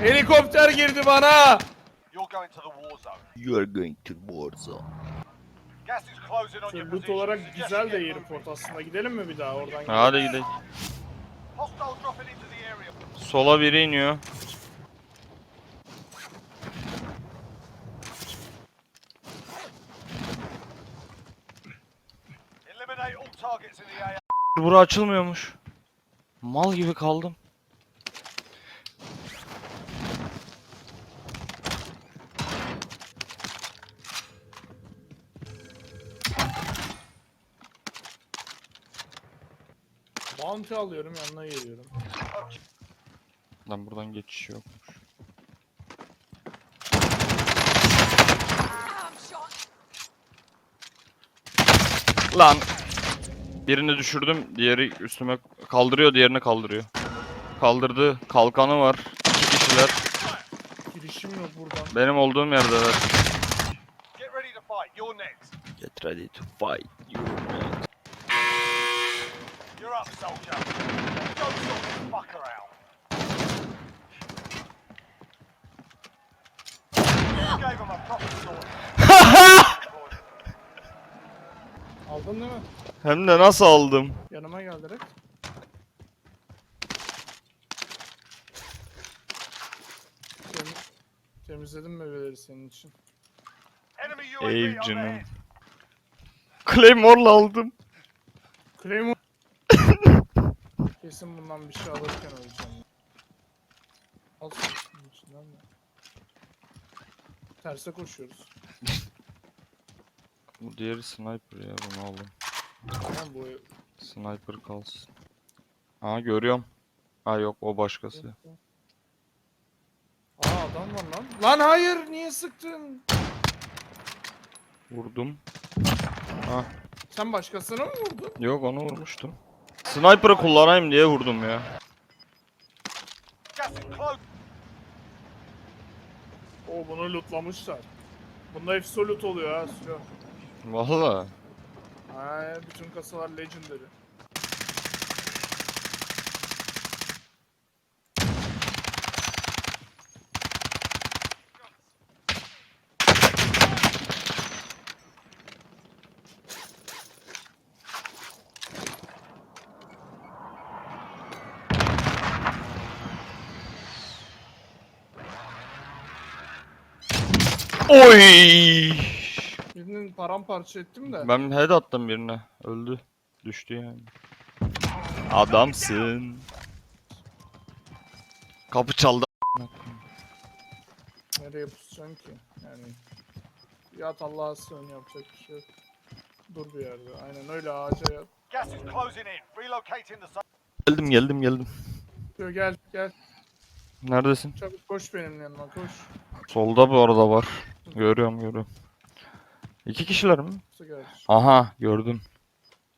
Helikopter girdi bana. You're going to the war zone. You are going to war zone. Gas is closing on your Loot position. olarak güzel de airport aslında. Gidelim mi bir daha oradan? Hadi gidelim. Hostile dropping into the area. Sola biri iniyor. Eliminate all targets in the AR. Bura açılmıyormuş. Mal gibi kaldım. Bounty alıyorum yanına geliyorum. Lan buradan geçiş yokmuş. Lan. Birini düşürdüm, diğeri üstüme kaldırıyor, diğerini kaldırıyor. Kaldırdı, kalkanı var. İki kişiler. Girişim yok buradan. Benim olduğum yerdeler. Get ready to fight. You're next. Get ready to fight. You man. Up, soldier. Go sort this fucker out. Gave him a proper sword. Aldın değil mi? Hem de nasıl aldım? Yanıma gel direkt. Temiz, temizledim meyveleri senin için. Enemy UAV Ey canım. Claymore'la aldım. Claymore. Kesin bundan bir şey alırken öleceğim. Al şunun içinden de. Terse koşuyoruz. Bu diğeri sniper ya bunu aldım. Tamam bu Sniper kalsın. Ha görüyorum. Ha yok o başkası. Aa adam var lan. Lan hayır niye sıktın? Vurdum. Sen başkasına mı vurdun? Yok onu vurmuştum. Sniper'ı kullanayım diye vurdum ya. Oo bunu lootlamışlar. Bunda hepsi loot oluyor ha. Valla. Ay bütün kasalar legendary. Oy! Birinin paramparça ettim de. Ben head attım birine. Öldü. Düştü yani. Adamsın. Kapı çaldı. Nereye pusacaksın ki? Yani yat Allah'a sığın yapacak bir şey yok. Dur bir yerde. Aynen öyle ağaca yat. Gas is closing in. Relocating the zone. Geldim geldim geldim. Gel gel. Neredesin? Çabuk koş benim yanıma koş. Solda bu arada var. Görüyorum görüyorum. İki kişiler mi? Yoksa gel. Aha gördüm.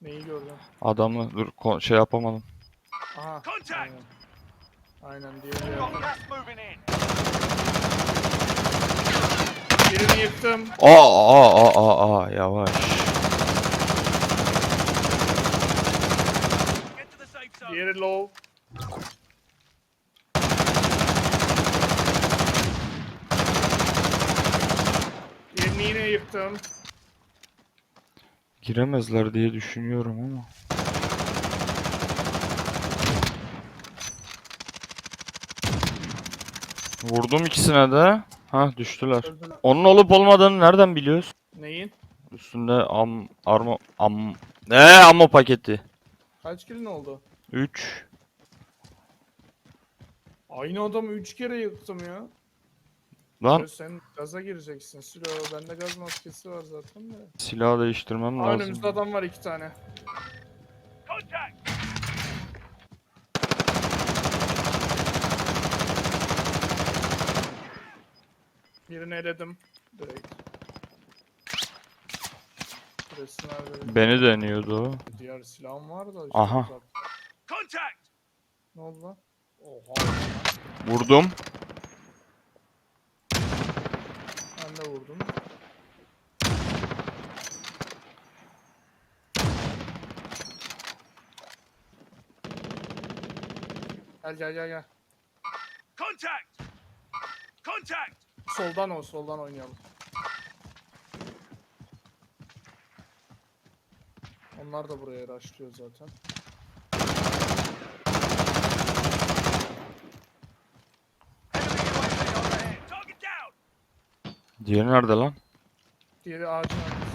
Neyi gördün? Adamı dur ko- şey yapamadım. Aha. Contact! Aynen. Aynen diğeri Got yakın. gas moving in. Birini yıktım. Aa aa aa aa aa yavaş. Get to the safe zone. Diğeri low. Diğerini yine yıktım. Giremezler diye düşünüyorum ama. Vurdum ikisine de. Ha düştüler. Öldüler. Onun olup olmadığını nereden biliyoruz? Neyin? Üstünde am arma am ne ammo paketi. Kaç kilin oldu? 3. Aynı adamı 3 kere yıktım ya. Lan Sen gaza gireceksin Silo. Bende gaz maskesi var zaten de. silah değiştirmem Aa, lazım. önümüzde adam var iki tane. Contact! Birini eledim. Direkt. Nerede? Beni deniyordu o. Diğer silahım var da. işte Aha. uzak. Contact! Ne oldu lan? Oha. Vurdum. Ben de vurdum. Gel gel gel gel. Contact! Contact! Soldan o soldan oynayalım. Onlar da buraya rushlıyor zaten. Enemy UAV overhead. Target down! Diğeri nerede lan? Diğeri ağacın arkasında.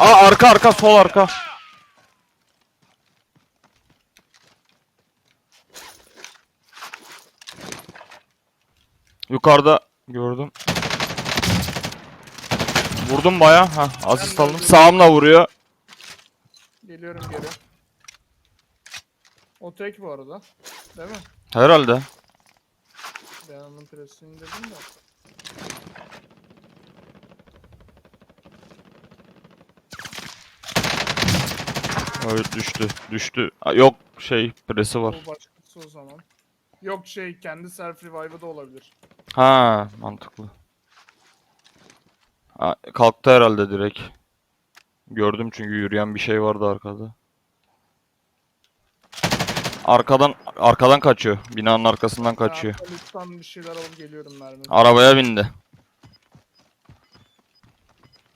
Aa arka arka sol arka. Yukarıda gördüm. Vurdum baya. Ha asist aldım. Sağımla vuruyor. Geliyorum geri. O tek bu arada. Değil mi? Herhalde. Ben onun presini indirdim de. Evet düştü. Düştü. Aa, yok şey presi var. Başkası o zaman. Yok şey kendi self revive'ı da olabilir. Ha mantıklı. Ha, kalktı herhalde direkt. Gördüm çünkü yürüyen bir şey vardı arkada. Arkadan arkadan kaçıyor. Binanın arkasından kaçıyor. Ben lütfen bir şeyler alıp geliyorum mermi. Arabaya bindi.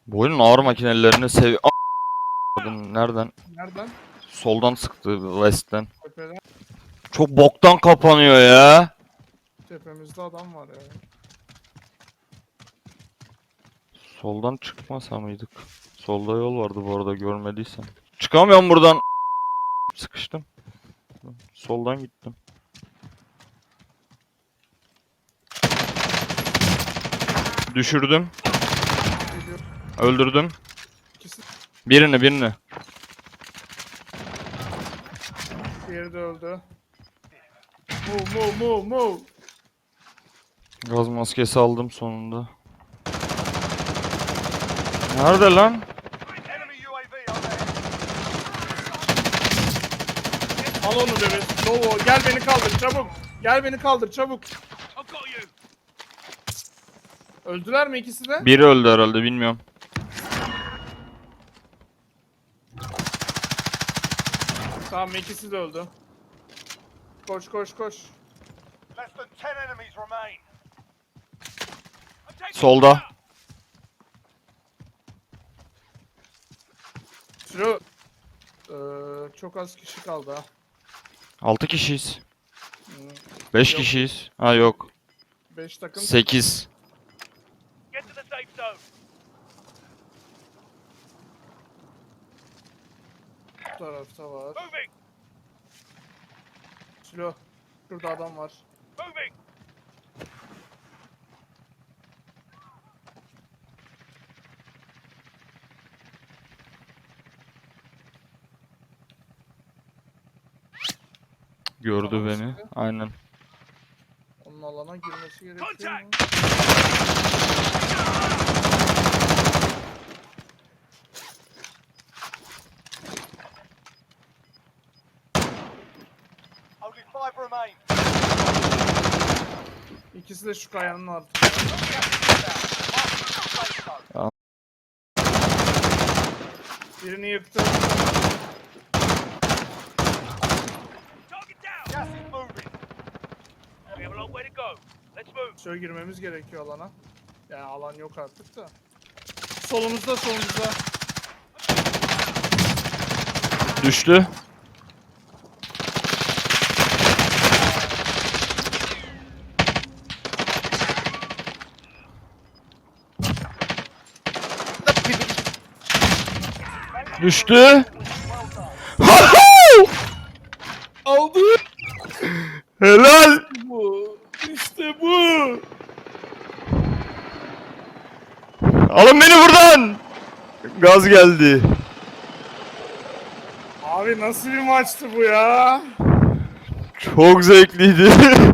Bu oyunun ağır makinelerini sev... A- Kadın Nereden? Nereden? Soldan sıktı West'ten. Tepeden. Çok boktan kapanıyor ya. Tepemizde adam var ya. Soldan çıkmasa mıydık? Solda yol vardı bu arada görmediysen. Çıkamıyorum buradan. Sıkıştım. Soldan gittim. Düşürdüm. Öldürdüm. Birini birini. diğeri de öldü. Move move move move. Gaz maskesi aldım sonunda. Nerede lan? Al onu bebek. Novo gel beni kaldır çabuk. Gel beni kaldır çabuk. Öldüler mi ikisi de? Biri öldü herhalde bilmiyorum. Tamam ikisi de öldü. Koş koş koş. Less than 10 enemies remain. I'm taking Solda. fire. Şunu Eee, çok az kişi kaldı ha. 6 kişiyiz. Hmm, 5 Yok. kişiyiz. Ha yok. Beş takım 8. Get to the safe zone. Bu tarafta var. Silo. Şurada adam var. Gördü Tamam, beni. sıkı. Aynen. Onun alana girmesi gerekiyor mu? Five remain. İkisi de şu kayanın altında. Birini yıktım. Target down! Gas is moving. We have a long way to go. Let's move. Şöyle girmemiz gerekiyor alana. Yani alan yok artık da. Solumuzda solumuzda. Düştü. Düştü. Aldı. Helal. Bu. İşte bu. Alın beni buradan. Gaz geldi. Abi nasıl bir maçtı bu ya? Çok zevkliydi.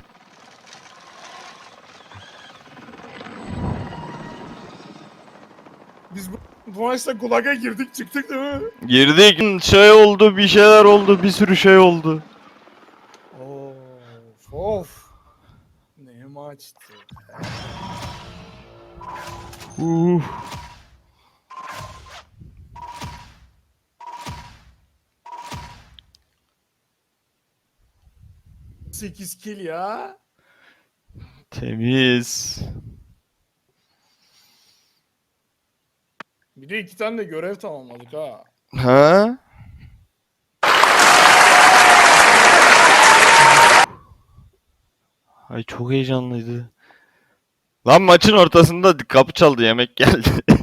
Biz bu, bu maçta gulaga girdik çıktık değil mi? Girdik. Şey oldu, bir şeyler oldu, bir sürü şey oldu. Of of. Ne maçtı. Uh. 8 kill ya. Temiz. Bir de iki tane de görev tamamladık ha. Ha? Ay çok heyecanlıydı. Lan maçın ortasında kapı çaldı yemek geldi.